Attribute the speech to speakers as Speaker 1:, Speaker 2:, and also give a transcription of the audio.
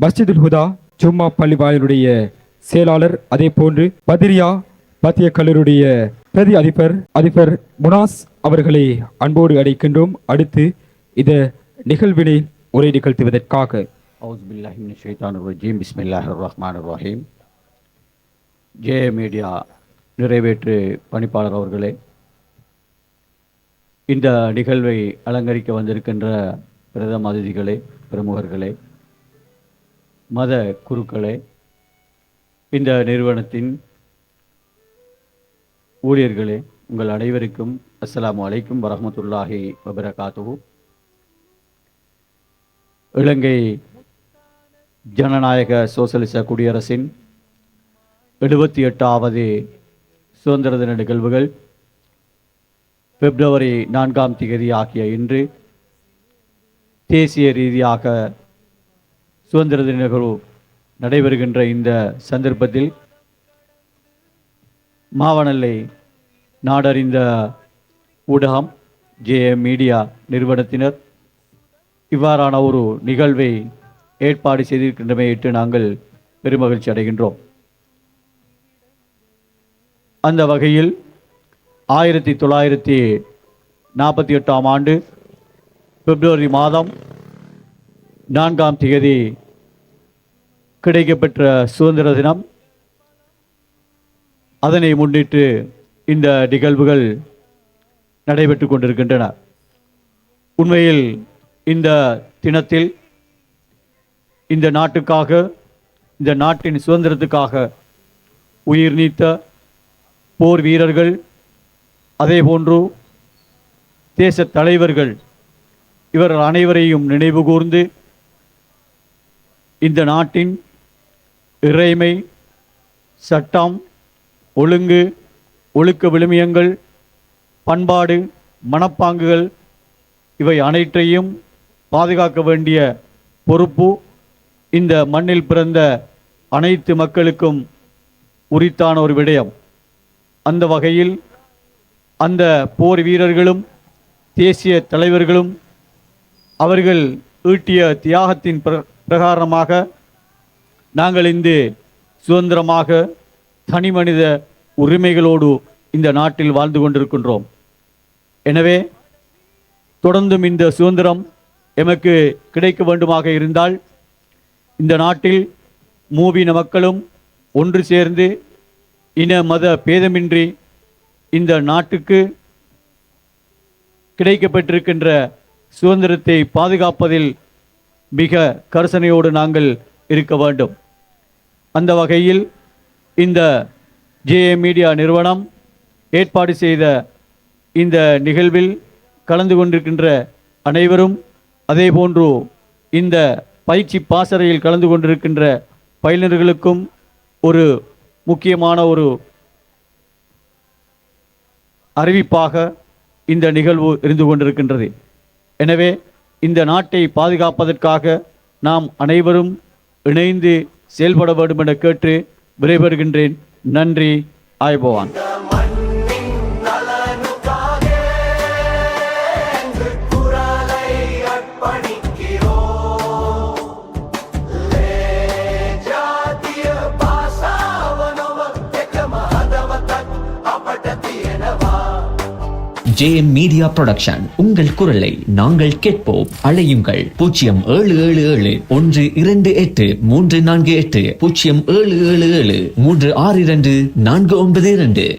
Speaker 1: மஸ்ஜிதுல் ஹுதா ஜும்மா பள்ளி வாயிலுடைய செயலாளர் அதே போன்று பதிரியா மத்திய கல்லூரிய பிரதி அதிபர் அதிபர் முனாஸ் அவர்களை அன்போடு அடைக்கின்றோம் அடுத்து இந்த நிகழ்வினை உரை நிகழ்த்துவதற்காக.
Speaker 2: ரஹீம். ஜே மீடியா நிறைவேற்று பணிப்பாளர் அவர்களே இந்த நிகழ்வை அலங்கரிக்க வந்திருக்கின்ற பிரதம அதிதிகளே பிரமுகர்களே மத குருக்களே இந்த நிறுவனத்தின் ஊழியர்களே உங்கள் அனைவருக்கும் அஸ்லாம் அலைக்கும் வரமத்துல்லாஹி வபரகாத்து இலங்கை ஜனநாயக சோசலிச குடியரசின் எழுபத்தி எட்டாவது சுதந்திர தின நிகழ்வுகள் பிப்ரவரி நான்காம் திகதி ஆகிய இன்று தேசிய ரீதியாக சுதந்திர தின நிகழ்வு நடைபெறுகின்ற இந்த சந்தர்ப்பத்தில் மாவனல்லை நாடறிந்த ஊடகம் ஜே மீடியா நிறுவனத்தினர் இவ்வாறான ஒரு நிகழ்வை ஏற்பாடு செய்திருக்கின்றமையிட்டு நாங்கள் பெருமகிழ்ச்சி அடைகின்றோம். அந்த வகையில் ஆயிரத்தி தொள்ளாயிரத்தி நாற்பத்தி எட்டாம் ஆண்டு பிப்ரவரி மாதம் நான்காம் தேதி கிடைக்கப்பெற்ற சுதந்திர தினம். அதனை முன்னிட்டு இந்த நிகழ்வுகள் நடைபெற்று கொண்டிருக்கின்றன. உண்மையில் இந்த தினத்தில் இந்த நாட்டுக்காக இந்த நாட்டின் சுதந்திரத்துக்காக உயிர் நீத்த போர் வீரர்கள் அதேபோன்று தேச தலைவர்கள் இவர்கள் அனைவரையும் நினைவு கூர்ந்து இந்த நாட்டின் இறைமை சட்டம் ஒழுங்கு ஒழுக்க விழுமியங்கள் பண்பாடு மனப்பாங்குகள் இவை அனைத்தையும் பாதுகாக்க வேண்டிய பொறுப்பு இந்த மண்ணில் பிறந்த அனைத்து மக்களுக்கும் உரித்தான ஒரு விடயம். அந்த வகையில் அந்த போர் வீரர்களும் தேசிய தலைவர்களும் அவர்கள் ஈட்டிய தியாகத்தின் பிர- பிரகாரமாக நாங்கள் இந்த சுதந்திரமாக தனி மனித உரிமைகளோடு இந்த நாட்டில் வாழ்ந்து கொண்டிருக்கின்றோம். எனவே தொடர்ந்தும் இந்த சுதந்திரம் எமக்கு கிடைக்க வேண்டுமாக இருந்தால் இந்த நாட்டில் மூவின மக்களும் ஒன்று சேர்ந்து இன மத பேதமின்றி இந்த நாட்டுக்கு கிடைக்கப்பட்டிருக்கின்ற சுதந்திரத்தை பாதுகாப்பதில் மிக கரிசனையோடு நாங்கள் இருக்க வேண்டும். அந்த வகையில் இந்த ஜேஏ மீடியா நிறுவனம் ஏற்பாடு செய்த இந்த நிகழ்வில் கலந்து கொண்டிருக்கின்ற அனைவரும் அதேபோன்று இந்த பயிற்சி பாசறையில் கலந்து கொண்டிருக்கின்ற பயிலர்களுக்கும் ஒரு முக்கியமான ஒரு அறிவிப்பாக இந்த நிகழ்வு இருந்து கொண்டிருக்கின்றது. எனவே இந்த நாட்டை பாதுகாப்பதற்காக நாம் அனைவரும் இணைந்து செயல்பட வேண்டும் என கேட்டு விடைபெறுகின்றேன். நன்றி ஆய்பவான்.
Speaker 3: ஜேஎம் மீடியா புரொடக்ஷன் உங்கள் குரலை நாங்கள் கேட்போம். அழையுங்கள். பூஜ்ஜியம் ஏழு ஏழு ஏழு ஒன்று இரண்டு எட்டு மூன்று நான்கு எட்டு பூஜ்ஜியம் ஏழு ஏழு ஏழு மூன்று ஆறு இரண்டு நான்கு ஒன்பது இரண்டு.